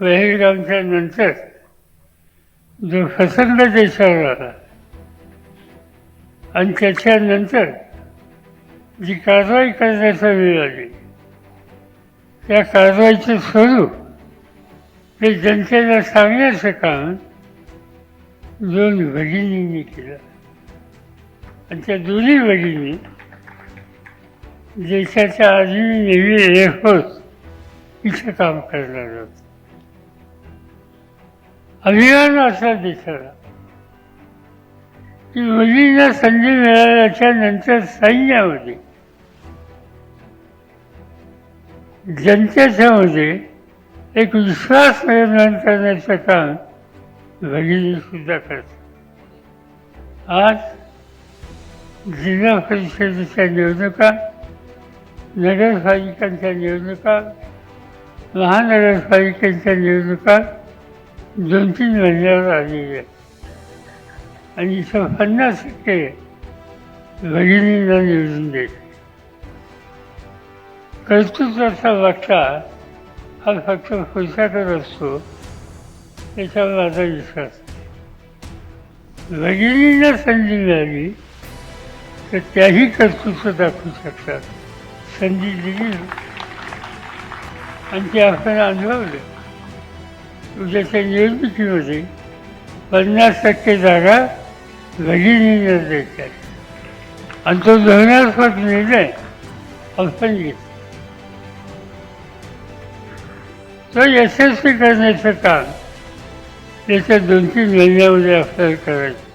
वहेलगावच्या नंतर जो प्रसंग देशावर आला आणि त्याच्यानंतर जी कारवाई करण्याचा वेळ आली त्या कारवाईचं स्वरूप हे जनतेला सांगण्याचं काम दोन भगिनींनी केलं. आणि त्या दोन्ही भगिनी देशाच्या आधी नेहमी एअरफोर्स इथं काम करणार होतं. अभिमान असा देशाला की मुलींना संधी मिळाल्याच्या नंतर सैन्यामध्ये जनतेच्यामध्ये एक विश्वास निर्माण करण्याचं काम भगिनी सुद्धा करतात. आज जिल्हा परिषदेच्या निवडणुका नगरपालिकांच्या निवडणुका महानगरपालिकांच्या निवडणुका दोन तीन महिन्यावर आलेल्या आहे आणि इथं पन्नास टक्के भगिनींना निवडून देत कर्तृत्वाचा वाटा हा फक्त पैशाकडे असतो. त्याच्यावर माझा विश्वास नाही. भगिनींना संधी मिळाली तर त्याही कर्तृत्व दाखवू शकतात. संधी दिली. आणि ते आपण अनुभवलं. उद्याच्या निर्मितीमध्ये पन्नास टक्के जागा भगिनींना देतात. आणि तो धोरणात्मक निर्णय आपण घेत तो यशस्वी करण्याचं काम याच्या दोन तीन महिन्यामध्ये आपल्याला करायचं.